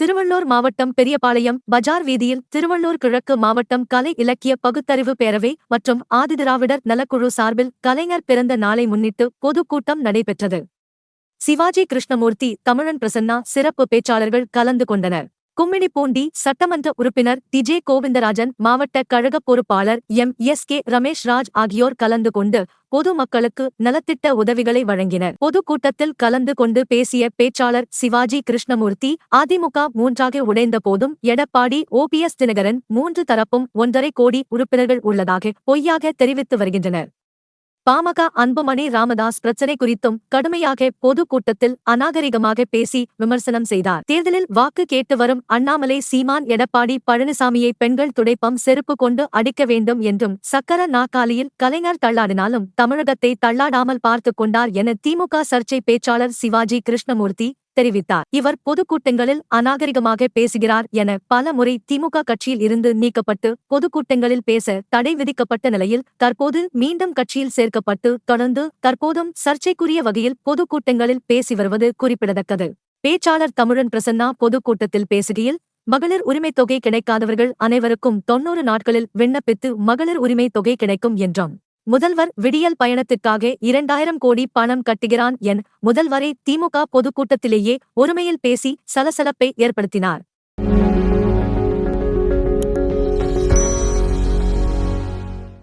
திருவள்ளூர் மாவட்டம் பெரியபாளையம் பஜார் வீதியில் திருவள்ளூர் கிழக்கு மாவட்டம் கலை இலக்கிய பகுத்தறிவு பேரவை மற்றும் ஆதிதிராவிடர் நலக்குழு சார்பில் கலைஞர் பிறந்த நாளை முன்னிட்டு பொதுக்கூட்டம் நடைபெற்றது. சிவாஜி கிருஷ்ணமூர்த்தி தமிழன் பிரசன்னா சிறப்பு பேச்சாளர்கள் கலந்து கொண்டனர். கும்மிடிப்பூண்டி சட்டமன்ற உறுப்பினர் திஜே கோவிந்தராஜன் மாவட்ட கழக பொறுப்பாளர் M. S. K. Ramesh Raj ஆகியோர் கலந்து கொண்டு பொதுமக்களுக்கு நலத்திட்ட உதவிகளை வழங்கினர். பொதுக்கூட்டத்தில் கலந்து கொண்டு பேசிய பேச்சாளர் சிவாஜி கிருஷ்ணமூர்த்தி அதிமுக மூன்றாக உடைந்த போதும் எடப்பாடி ஓபிஎஸ் தினகரன் மூன்று தரப்பும் ஒன்றரை கோடி உறுப்பினர்கள் உள்ளதாக பொய்யாக தெரிவித்து வருகின்றனர். பாமக அன்புமணி ராமதாஸ் பிரச்சினை குறித்தும் கடுமையாக பொதுக்கூட்டத்தில் அநாகரிகமாக பேசி விமர்சனம் செய்தார். தேர்தலில் வாக்கு கேட்டு வரும் அண்ணாமலை சீமான் எடப்பாடி பழனிசாமியை பெண்கள் துடைப்பம் செருப்பு கொண்டு அடிக்க வேண்டும் என்றும் சக்கர நாக்காலியில் கலைஞர் தள்ளாடினாலும் தமிழகத்தை தள்ளாடாமல் பார்த்துக் கொண்டார் என திமுக சர்ச்சை பேச்சாளர் சிவாஜி கிருஷ்ணமூர்த்தி தெரிவித்தார். இவர் பொதுக்கூட்டங்களில் அநாகரிகமாக பேசுகிறார் என பல முறை திமுக கட்சியில் இருந்து நீக்கப்பட்டு பொதுக்கூட்டங்களில் பேச தடை விதிக்கப்பட்ட நிலையில் தற்போது மீண்டும் கட்சியில் சேர்க்கப்பட்டு தொடர்ந்து தற்போதும் சர்ச்சைக்குரிய வகையில் பொதுக்கூட்டங்களில் பேசி வருவது குறிப்பிடத்தக்கது. பேச்சாளர் தமிழன் பிரசன்னா பொதுக்கூட்டத்தில் பேசுகையில் மகளிர் உரிமைத் தொகை கிடைக்காதவர்கள் அனைவருக்கும் தொன்னூறு நாட்களில் விண்ணப்பித்து மகளிர் உரிமைத் தொகை கிடைக்கும் என்றான். முதல்வர் விடியல் பயணத்திற்காக இரண்டாயிரம் கோடி பணம் கட்டுகிறான் என் முதல்வரை. திமுக பொதுக்கூட்டத்திலேயே ஒருமையில் பேசி சலசலப்பை ஏற்படுத்தினார்.